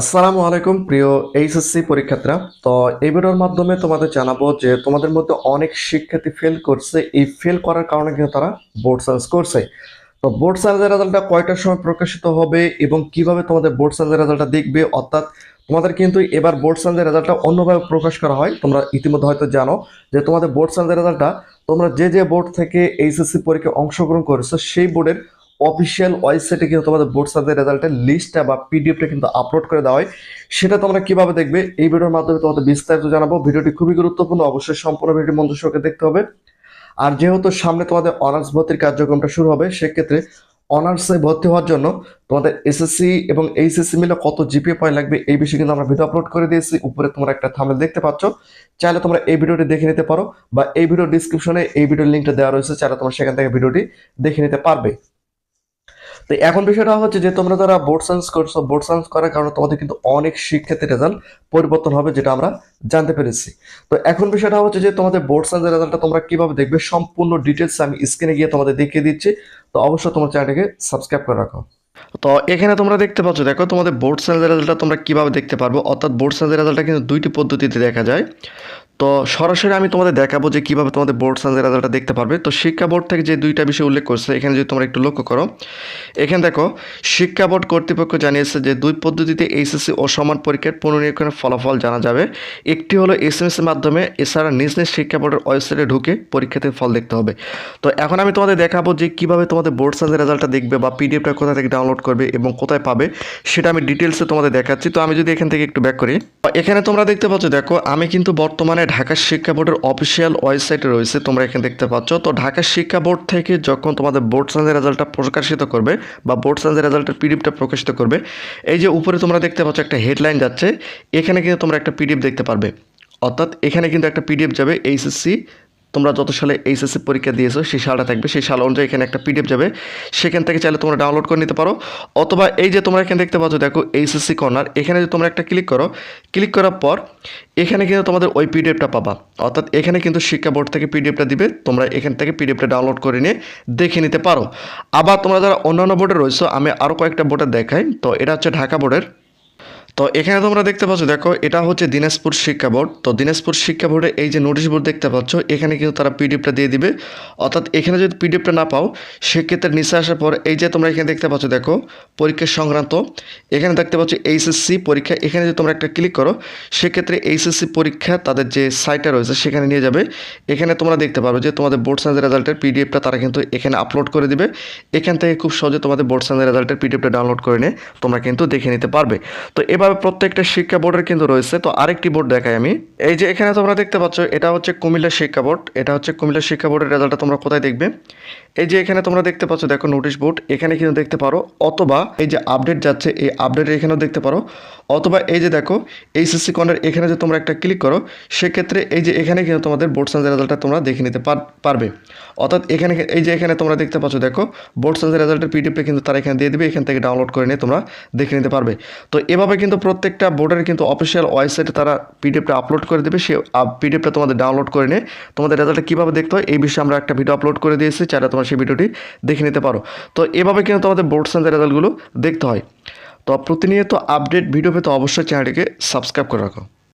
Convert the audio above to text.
আসসালামু আলাইকুম, প্রিয় এইচএসসি পরীক্ষার্থীরা। তো এই ভিডিওর মাধ্যমে তোমাদের জানাব যে তোমাদের মধ্যে অনেক শিক্ষার্থী ফেল করছে। এই ফেল করার কারণে কিন্তু তারা বোর্ড সায়েন্স করছে। তো বোর্ড সায়েন্সের রেজাল্টটা কয়টার সময় প্রকাশিত হবে এবং কীভাবে তোমাদের বোর্ড সায়েন্সের রেজাল্টটা দেখবে? অর্থাৎ তোমাদের কিন্তু এবার বোর্ড সায়েন্সের রেজাল্টটা অন্যভাবে প্রকাশ করা হয়। তোমরা ইতিমধ্যে হয়তো জানো যে তোমাদের বোর্ড সায়েন্সের রেজাল্টটা তোমরা যে যে বোর্ড থেকে এইচএসসি পরীক্ষায় অংশগ্রহণ করেছ, সেই বোর্ডের অফিসিয়াল ওয়েবসাইটে কিন্তু তোমাদের বোর্ড সার্ভে রেজাল্টের লিস্টটা বা পিডিএফটা কিন্তু আপলোড করে দেওয়া হয়। সেটা তোমরা কীভাবে দেখবে? এই ভিডিওর মাধ্যমে তোমাদের বিস্তারিত জানাব। ভিডিওটি খুবই গুরুত্বপূর্ণ। অবশ্যই সম্পূর্ণ ভিডিও মন্ত্র সহকারে দেখতে হবে। আর যেহেতু সামনে তোমাদের অনার্স ভর্তির কার্যক্রমটা শুরু হবে, সেক্ষেত্রে অনার্সে ভর্তি হওয়ার জন্য তোমাদের এসএসসি এবং এইচএসসি মিলে কত জিপিএ পয়েন্ট লাগবে এই বিষয়ে কিন্তু আমরা ভিডিও আপলোড করে দিয়েছি। উপরে তোমরা একটা থামেল দেখতে পাচ্ছ। চাইলে তোমরা এই ভিডিওটি দেখে নিতে পারো বা এই ভিডিও ডিসক্রিপশনে এই ভিডিওর লিঙ্কটা দেওয়া রয়েছে। চাইলে তোমরা সেখান থেকে ভিডিওটি দেখে নিতে পারবে। তো এখন বিষয়টা হচ্ছে যে তোমরা যারা বোর্ড সায়েন্স করছ বোর্ড সায়েন্স করার কারণে তোমাদের কিন্তু অনেক শিক্ষার্থীর রেজাল্ট পরিবর্তন হবে যেটা আমরা জানতে পেরেছি। তো এখন বিষয়টা হচ্ছে যে তোমাদের বোর্ড সায়েন্সের রেজাল্টটা তোমরা কীভাবে দেখবে সম্পূর্ণ ডিটেলস আমি স্ক্রিনে গিয়ে তোমাদের দেখিয়ে দিচ্ছি। তো অবশ্যই তোমার চ্যানেলটাকে সাবস্ক্রাইব করে রাখো। তো এখানে তোমরা দেখতে পাচ্ছ, দেখো তোমাদের বোর্ড সায়েন্সের রেজাল্টটা তোমরা কীভাবে দেখতে পারব? অর্থাৎ বোর্ড সায়েন্সের রেজাল্টটা কিন্তু দুইটি পদ্ধতিতে দেখা যায়। তো সরাসরি আমি তোমাদের দেখাবো যে কীভাবে তোমাদের বোর্ড সায়েন্সের রেজাল্টটা দেখতে পারবে। তো শিক্ষা বোর্ড থেকে যে দুইটা বিষয় উল্লেখ করছে, এখানে যদি তোমরা একটু লক্ষ্য করো, এখানে দেখো, শিক্ষা বোর্ড কর্তৃপক্ষ জানিয়েছে যে দুই পদ্ধতিতে এইচএসসি ও সমান পরীক্ষার পুনর্নিরীক্ষণের ফলাফল জানা যাবে। একটি হলো এস এসএমএস এর মাধ্যমে এছাড়া নিজ নিজ শিক্ষা বোর্ডের ওয়েবসাইটে ঢুকে পরীক্ষাতে ফল দেখতে হবে। তো এখন আমি তোমাদের দেখাবো যে কীভাবে তোমাদের বোর্ড সায়েন্সের রেজাল্টটা দেখবে বা পিডিএফটা কোথা থেকে ডাউনলোড করবে এবং কোথায় পাবে, সেটা আমি ডিটেলসে তোমাদের দেখাচ্ছি। তো আমি যদি এখান থেকে একটু ব্যাক করি এখানে তোমরা দেখতে পাচ্ছ, দেখো, আমি কিন্তু বর্তমানে ঢাকা শিক্ষা বোর্ডের অফিসিয়াল ওয়েবসাইটে রয়েছে, তোমরা এখানে দেখতে পাচ্ছ। তো ঢাকা শিক্ষা বোর্ড থেকে যখন তোমাদের বোর্ড সায়েন্সের রেজাল্টটা প্রকাশিত করবে বা বোর্ড সায়েন্সের রেজাল্টের পিডিএফটা প্রকাশিত করবে, এই যে উপরে তোমরা দেখতে পাচ্ছ একটা হেডলাইন যাচ্ছে, এখানে কিন্তু তোমরা একটা পিডিএফ দেখতে পারবে। অর্থাৎ এখানে কিন্তু একটা পিডিএফ যাবে এইচএসসি তোমরা যত সালে এইচএসসি পরীক্ষা দিয়েছ, সেই সালটা থাকবে। সেই সাল অনুযায়ী এখানে একটা পিডিএফ যাবে। সেখান থেকে চাইলে তোমরা ডাউনলোড করে নিতে পারো। অথবা এই যে তোমরা এখানে দেখতে পাচ্ছ, দেখো এইচএসসি কর্নার এখানে যদি তোমরা একটা ক্লিক করো ক্লিক করার পর এখানে কিন্তু তোমাদের ওই পিডিএফটা পাবা। অর্থাৎ এখানে কিন্তু শিক্ষা বোর্ড থেকে পিডিএফটা দিবে। তোমরা এখান থেকে পিডিএফটা ডাউনলোড করে নিয়ে দেখে নিতে পারো। আবার তোমরা যারা অন্যান্য বোর্ডে রয়েছো, আমি আরও কয়েকটা বোর্ডে দেখাই। তো এটা হচ্ছে ঢাকা বোর্ডের তো এখানে তোমরা দেখতে পাচ্ছ, দেখো, এটা হচ্ছে দিনাজপুর শিক্ষা বোর্ড। তো দিনাজপুর শিক্ষা বোর্ডে এই যে নোটিশ বোর্ড দেখতে পাচ্ছ, এখানে কিন্তু তারা পিডিএফটা দিয়ে দিবে। অর্থাৎ এখানে যদি পিডিএফটা না পাও, সেক্ষেত্রে নিচে আসার পর এই যে তোমরা এখানে দেখতে পাচ্ছ, দেখো, পরীক্ষা সংক্রান্ত, এখানে দেখতে পাচ্ছ এইচএসসি পরীক্ষা। এখানে যদি তোমরা একটা ক্লিক করো, সেক্ষেত্রে এইচএসসি পরীক্ষা তাদের যে সাইটটা রয়েছে, সেখানে নিয়ে যাবে। এখানে তোমরা দেখতে পারো যে তোমাদের বোর্ড সায়েন্সের রেজাল্টের পিডিএফটা তারা কিন্তু এখানে আপলোড করে দিবে। এখান থেকে খুব সহজে তোমাদের বোর্ড সায়েন্সের রেজাল্টের পিডিএফটা ডাউনলোড করে নিয়ে তোমরা কিন্তু দেখে নিতে পারবে। তো এভাবে প্রত্যেকটা শিক্ষা বোর্ডের কিন্তু রয়েছে। তো আরেকটি বোর্ড দেখাই আমি। এই যে এখানে তোমরা দেখতে পাচ্ছ, এটা হচ্ছে কুমিল্লা শিক্ষা বোর্ড। এটা হচ্ছে কুমিল্লা শিক্ষা বোর্ডের রেজাল্টটা তোমরা কোথায় দেখবে? এই যে এখানে তোমরা দেখতে পাচ্ছ, দেখো নোটিশ বোর্ড। এখানে কিন্তু দেখতে পারো, অথবা এই যে আপডেট যাচ্ছে, এই আপডেট এখানেও দেখতে পারো। অথবা এই যে দেখো, এইচএসসি কর্নার এখানে যে তোমরা একটা ক্লিক করো, সেক্ষেত্রে এই যে এখানে কিন্তু তোমাদের বোর্ড সায়েন্সের রেজাল্টটা তোমরা দেখে নিতে পার- পারবে। অর্থাৎ এখানে এই যে এখানে তোমরা দেখতে পাচ্ছ, দেখো, বোর্ড সায়েন্সের রেজাল্টের পিডিএফটা কিন্তু তারা এখানে দিয়ে দিবে। এখান থেকে ডাউনলোড করে নিয়ে তোমরা দেখে নিতে পারবে। তো এভাবে কিন্তু প্রত্যেকটা বোর্ডের কিন্তু অফিসিয়াল ওয়েবসাইটে তারা পিডিএফটা আপলোড করে দেবে। সে পিডিএফটা তোমাদের ডাউনলোড করে নিয়ে তোমাদের রেজাল্টটা কীভাবে দেখতে হয় এই বিষয়ে আমরা একটা ভিডিও আপলোড করে দিয়েছি। চাইলে তোমার সেই ভিডিওটি দেখে নিতে পারো। তো এভাবে কিন্তু তোমাদের বোর্ড সায়েন্সের রেজাল্টগুলো দেখতে হয়। তো প্রতিনিয়ত আপডেট ভিডিও পেতে অবশ্যই চ্যানেলটিকে সাবস্ক্রাইব করে রাখো।